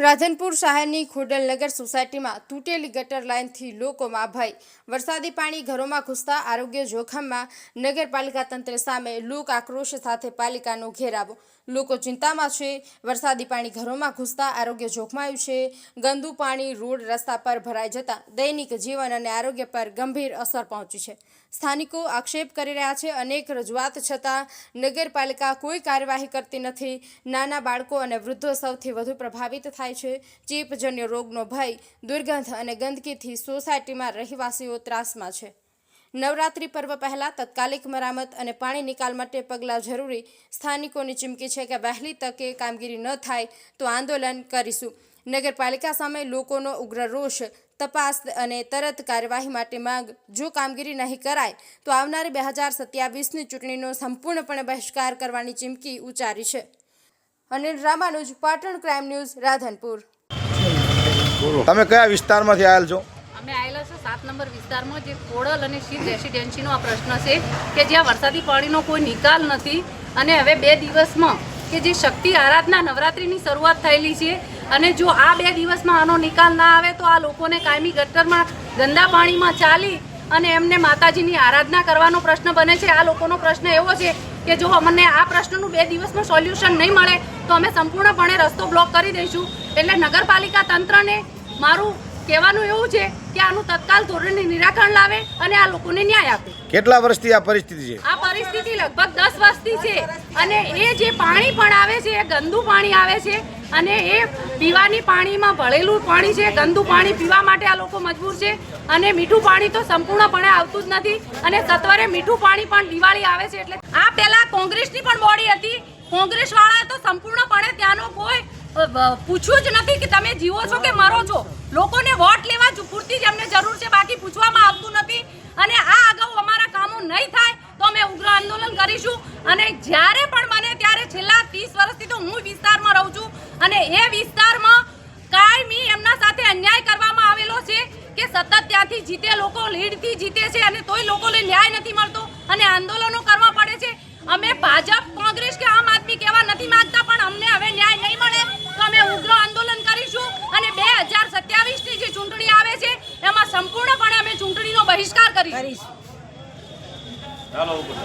રાધનપુર શહેરની ખોડલનગર સોસાયટીમાં તૂટેલી ગટર લાઇનથી લોકોમાં ભય વરસાદી પાણી ઘરોમાં ઘૂસતા આરોગ્ય જોખમમાં નગરપાલિકા તંત્ર સામે લોક આક્રોશ સાથે પાલિકાનો ઘેરાવો. લોકો ચિંતામાં છે, વરસાદી પાણી ઘરોમાં ઘૂસતા આરોગ્ય જોખમાયું છે. ગંદુ પાણી રોડ રસ્તા પર ભરાઈ જતા દૈનિક જીવન અને આરોગ્ય પર ગંભીર અસર પહોંચી છે. સ્થાનિકો આક્ષેપ કરી રહ્યા છે, અનેક રજૂઆત છતાં નગરપાલિકા કોઈ કાર્યવાહી કરતી નથી. નાના બાળકો અને વૃદ્ધો સૌથી વધુ પ્રભાવિત થાય છે. ચેપજન્ય રોગનો ભય, દુર્ગંધ અને ગંદકીથી સોસાયટીમાં રહેવાસીઓ ત્રાસમાં છે. નવરાત્રિ પર્વ પહેલાં તાત્કાલિક મરામત અને પાણી નિકાલ માટે પગલાં જરૂરી. સ્થાનિકોની ચીમકી છે કે વહેલી તકે કામગીરી ન થાય તો આંદોલન કરીશું. નગરપાલિકા સામે લોકોનો ઉગ્ર રોષ, તપાસ અને તરત કાર્યવાહી માટે માંગ. જો કામગીરી નહીં કરાય, તો આવનારી બે હજાર સત્યાવીસની ચૂંટણીનો સંપૂર્ણપણે બહિષ્કાર કરવાની ચીમકી ઉચ્ચારી છે. Anil Ramanuj Patan crime news Radhanpur. તમે કયા વિસ્તારમાંથી આવેલ છો? અમે આવેલા છે સાત નંબર વિસ્તારમાં જે કોડલ અને શીત રેસિડેન્સીનો આ પ્રશ્ન છે કે જ્યાં વરસાદી પાણીનો કોઈ નિકાલ નથી અને હવે બે દિવસમાં કે જે શક્તિ આરાધના નવરાત્રિની શરૂઆત થયેલી છે અને જો આ બે દિવસમાં આનો નિકાલ ના આવે તો આ લોકોને કાયમી ગટરમાં ગંદા પાણીમાં ચાલી અને એમને માતાજીની આરાધના કરવાનો પ્રશ્ન બને છે. આ લોકોનો પ્રશ્ન એવો છે કે જો અમને આ પ્રશ્નનું બે દિવસનું સોલ્યુશન નહીં મળે, તો અમે સંપૂર્ણપણે રસ્તો બ્લોક કરી દઈશું. એટલે નગરપાલિકા તંત્રને મારું કહેવાનું એવું છે કે આનું તત્કાલ ધોરણે નિરાકરણ લાવે અને આ લોકોને ન્યાય આપે. કેટલા વર્ષથી આ પરિસ્થિતિ છે? આ પરિસ્થિતિ લગભગ દસ વર્ષથી છે. અને એ જે પાણી પણ આવે છે એ ગંદુ પાણી આવે છે અને એ પીવાની પાણીમાં ભળેલું પાણી છે ગંદુ પાણી પીવા માટે આ લોકો મજબૂર છે અને મીઠું પાણી તો સંપૂર્ણપણે આવતું જ નથી અને સત્વરે મીઠું પાણી પણ દિવાળી આવે છે એટલે આ પહેલા કોંગ્રેસની પણ બોડી હતી. કોંગ્રેસ વાળા તો સંપૂર્ણપણે ત્યાંનો કોઈ પૂછ્યું જ નથી કે તમે જીવો છો કે મરો છો. લોકોને વોટ લેવા પૂરતી જ અમને જરૂર છે, બાકી પૂછવામાં આવતું નથી. અને આ અગાઉ અમારા કામો નહીં થાય તો અમે ઉગ્ર આંદોલન કરીશું. અને જ્યારે પણ બને ત્યારે છેલ્લા ત્રીસ વર્ષથી તો હું વિસ્તારમાં રહું છું. અને એ વિસ્તારમાં કાયમી એમના સાથે અન્યાય કરવામાં આવેલો છે કે સતત ત્યાંથી જીતે, લોકો લીડથી જીતે છે અને તોય લોકોને ન્યાય નથી મળતો. અને આંદોલનો કરવા પડે છે અમે ભાજપ કોંગ્રેસ કે આમ આદમી કહેવા નથી માંગતા પણ અમને હવે ન્યાય નહીં મળે તો અમે ઉગ્ર આંદોલન કરીશું અને બે હજાર સત્યાવીસની જે ચૂંટણી આવે છે એમાં સંપૂર્ણપણે અમે ચૂંટણીનો બહિષ્કાર કરીશું.